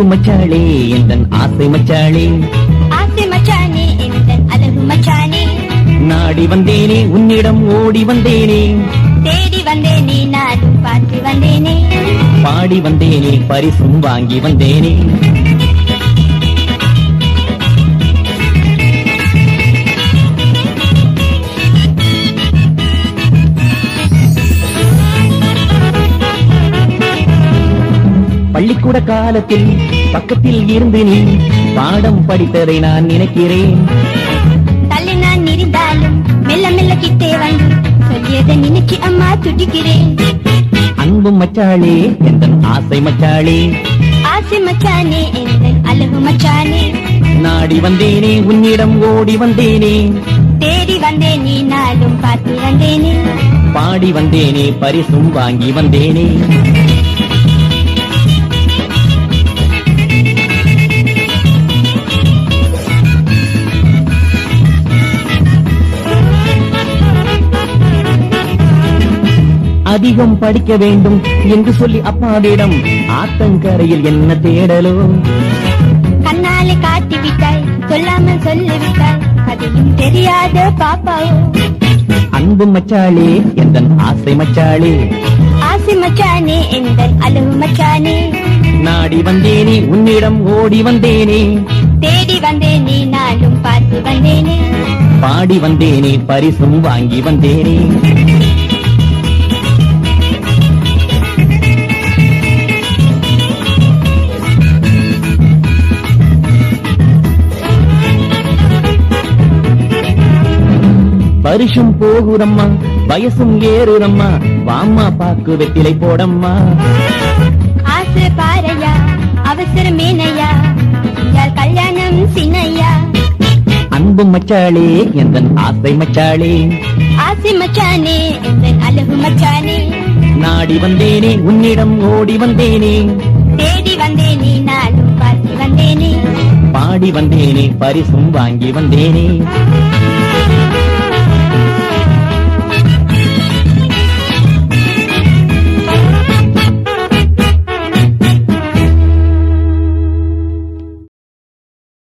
அன்பு மச்சாளே எந்தன் ஆசை மச்சாளே ஆசை மச்சானே எந்தன் அழகு மச்சானே. நாடி வந்தேனே உன்னிடம் ஓடி வந்தேனே. தேடி வந்தேனே நானும் பார்த்து வந்தேனே. பாடி வந்தேனே பரிசும் வாங்கி வந்தேனே. பள்ளிக்கூட காலத்தில் பக்கத்தில் இருந்து நீ பாடம் படித்ததை நான் நினைக்கிறேன். தள்ளி நான் இருந்தாலும் மெல்ல மெல்ல கிட்டே வந்து சொல்லியதை நினைச்சு அம்மா துடிக்கிறேன். அன்பு மச்சாளே எந்தன் ஆசை மச்சாளே ஆசை மச்சானே எந்தன் அழகு மச்சானே? நாடி வந்தேனே உன்னிடம் ஓடி வந்தேனே? தேடி வந்தேனே நாளும் பார்த்து வந்தேனே? பாடி வந்தேனே பரிசும் வாங்கி வந்தேனே? அதிகம் படிக்க வேண்டும் என்று சொல்லி அப்பாவிடம் ஆத்தங்கரையில் என்ன தேடலோ? கண்ணாலே காட்டி விட்டாய் சொல்லாமல் சொல்லிவிட்டாய் அதையும் தெரியாத பாப்பாவோ? அன்பு மச்சாளே எந்தன் ஆசை மச்சாளே ஆசை மச்சானே எந்தன் அழகு மச்சானே? நாடி வந்தேனே உன்னிடம் ஓடி வந்தேனே? தேடி வந்தேனே நாளும் பார்த்து வந்தேனே? பாடி வந்தேனே பரிசும் வாங்கி வந்தேனே? வருஷம் போகுதம்மா வயசும் ஏறுதம்மா வாம்மா பாக்கு வெத்திலை போடம்மா. ஆசை பாறையா அவசரம் மேனையா யார் கல்யாணம் சின்னையா அன்பு மச்சாளே எந்தன் ஆசை மச்சாளே. ஆசை மச்சானே எந்தன் அழகு மச்சானே. நாடி வந்தேனே உன்னிடம் ஓடி வந்தேனே. தேடி வந்தேனே நாளும் பார்த்து வந்தேனே. பாடி வந்தேனே பரிசும் வாங்கி வந்தேனே.